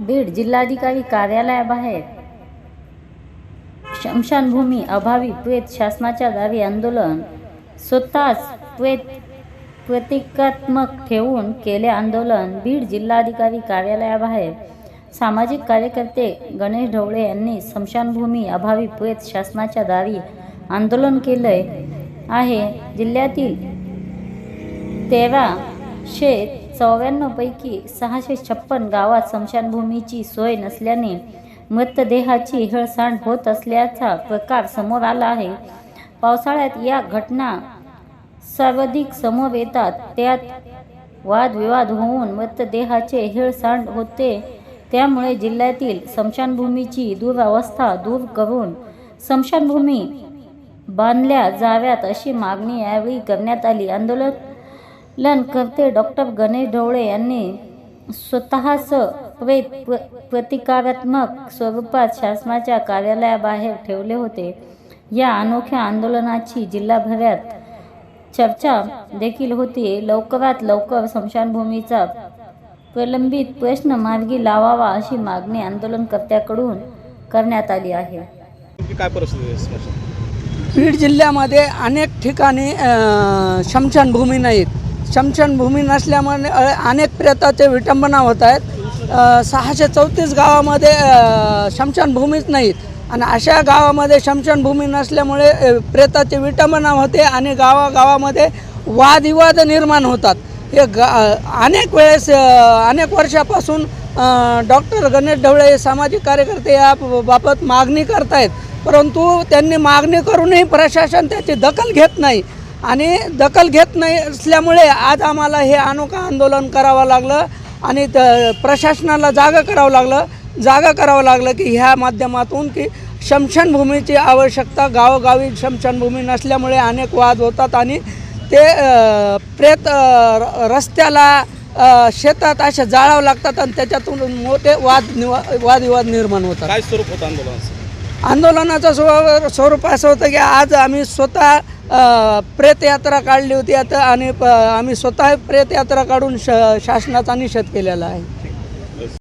बीड जिल्हाधिकारी कार्यालयाबाहेर. शमशानभूमी अभावी प्रेत शासनाच्या दारी आंदोलन. स्वतःच प्रेत प्रतिकात्मक ठेवून केले आंदोलन. बीड जिल्हाधिकारी कार्यालयाबाहेर. सामाजिक कार्यकर्ते गणेश ढवळे यांनी स्मशानभूमी अभावी प्रेत शासनाच्या दारी आंदोलन केले आहे. जिल्ह्यातील तेराशे चौऱ्याण्णवपैकी सहाशे छप्पन गावात स्मशानभूमीची सोय नसल्याने मृतदेहाची हेळसांड होत असल्याचा प्रकार समोर आला आहे. पावसाळ्यात या घटना सर्वाधिक समोर येतात. त्यात वादविवाद होऊन मृतदेहाचे हेळसांड होते. त्यामुळे जिल्ह्यातील स्मशानभूमीची दुरावस्था दूर करून स्मशानभूमी बांधल्या जाव्यात अशी मागणी यावेळी करण्यात आली. आंदोलन आंदोलनकर्ते डॉक्टर गणेश ढवळे यांनी स्वतःच प्रेत प्र प्रतिकारात्मक स्वरूपात शासनाच्या कार्यालयाबाहेर ठेवले होते. या अनोख्या आंदोलनाची जिल्हाभरात चर्चा देखील होती. लवकरात लवकर स्मशानभूमीचा प्रलंबित प्रश्न मार्गी लावावा अशी मागणी आंदोलनकर्त्याकडून करण्यात आली आहे. काय परिस्थिती बीड जिल्ह्यामध्ये अनेक ठिकाणी अ, स्मशानभूमी नाहीत. स्मशानभूमी नसल्यामुळे अनेक प्रेताचे विटंबना होत आहेत. सहाशे चौतीस गावामध्ये अ, नाहीत. आणि अशा गावामध्ये स्मशानभूमी नसल्यामुळे प्रेताची विटंबना होते आणि गावागावामध्ये वादविवाद निर्माण होतात. हे गा अनेक वेळेस अनेक वर्षापासून डॉक्टर गणेश ढवळे हे सामाजिक कार्यकर्ते या बाबत मागणी करतायत. परंतु त्यांनी मागणी करूनही प्रशासन त्याची दखल घेत नाही. आणि दखल घेत नाही असल्यामुळे आज आम्हाला हे अनोखं आंदोलन करावं लागलं आणि त प्रशासनाला जागं करावं लागलं जागा करावं लागलं की ह्या माध्यमातून की शमशानभूमीची आवश्यकता गावोगावी शमशानभूमी नसल्यामुळे अनेक वाद होतात आणि ते प्रेत रस्त्याला शेतात अशा जाळावं लागतात आणि त्याच्यातून मोठे वाद निवा वादविवाद निर्माण होतात. काय स्वरूप होतं आंदोलनाचं? आंदोलनाचं स्व स्वरूप असं होतं की आज आम्ही स्वतः प्रेतयात्रा काढली होती. आता आणि प- आम्ही स्वतः प्रेतयात्रा काढून श शासनाचा निषेध केलेला आहे.